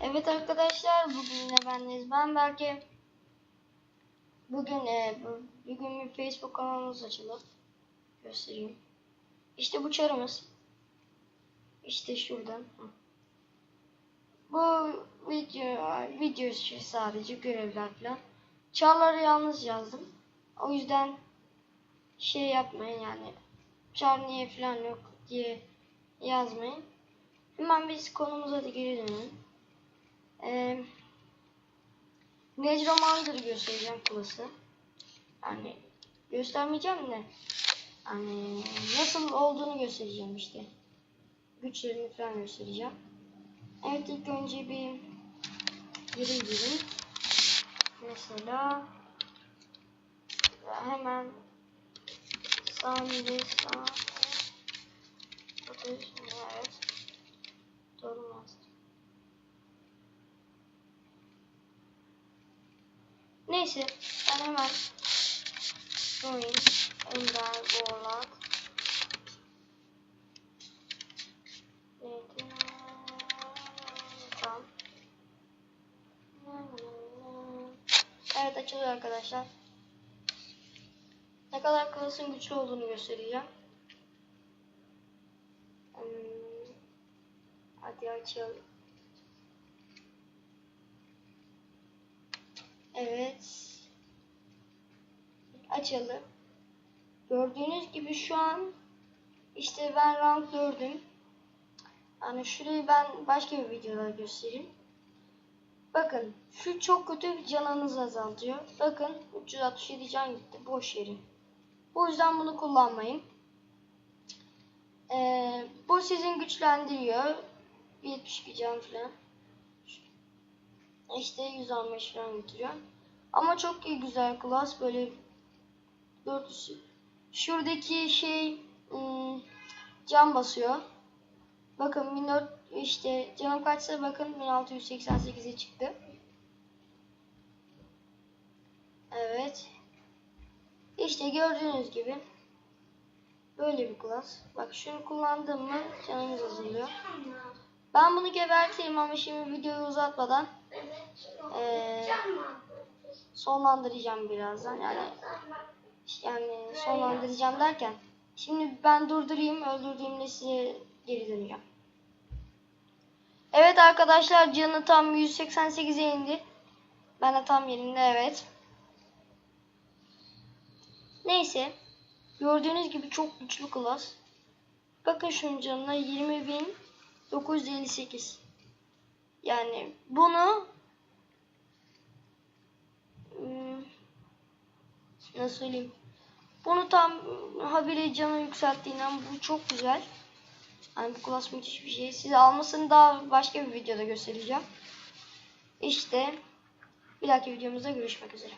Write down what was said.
Evet arkadaşlar bugün de bendeyiz. Ben belki bugün e, bu- bugün bir Facebook kanalımız açıldı. Göstereyim. İşte bu çarımız. İşte şuradan. Bu video video sadece görevler falan. Çarları yalnız yazdım. O yüzden şey yapmayın yani. Çar niye falan yok diye yazmayın. Hemen biz konumuza da geri dönelim. Ee, Necromancer'ı göstereceğim klası. Yani göstermeyeceğim de hani nasıl olduğunu göstereceğim işte. Güçlerini falan göstereceğim. Evet ilk önce bir geri gidelim. Mesela hemen saniye sağ evet Durmaz. Neyse ben hemen Join Ender Warlock Neydi? Tamam. Evet açılıyor arkadaşlar. Ne kadar klasın güçlü olduğunu göstereceğim. Hmm, Hadi açalım. Evet. Açalım. Gördüğünüz gibi şu an işte ben rank 4'üm. Yani şurayı ben başka bir videoda göstereyim. Bakın şu çok kötü canınızı azaltıyor. Bakın 367 can gitti boş yeri. Bu yüzden bunu kullanmayın. Ee, bu sizin güçlendiriyor. 72 can falan. İşte 115 falan getiriyor. Ama çok iyi güzel klas böyle 400 şuradaki şey ım, can basıyor. Bakın 14 işte canım kaçsa bakın 1688'e çıktı. Evet. İşte gördüğünüz gibi böyle bir klas. Bak şunu kullandığım mı canımız azalıyor. Ben bunu geberteyim ama şimdi videoyu uzatmadan eee, sonlandıracağım birazdan. Yani yani sonlandıracağım derken şimdi ben durdurayım öldürdüğümde size geri döneceğim. Evet arkadaşlar canı tam 188'e indi. Ben de tam yerinde evet. Neyse. Gördüğünüz gibi çok güçlü klas. Bakın şunun canına 20.958. Yani bunu hmm, nasıl söyleyeyim? Bunu tam habire canı yükselttiğinden bu çok güzel. Yani bu klas müthiş bir şey. Size almasını daha başka bir videoda göstereceğim. İşte bir dahaki videomuzda görüşmek üzere.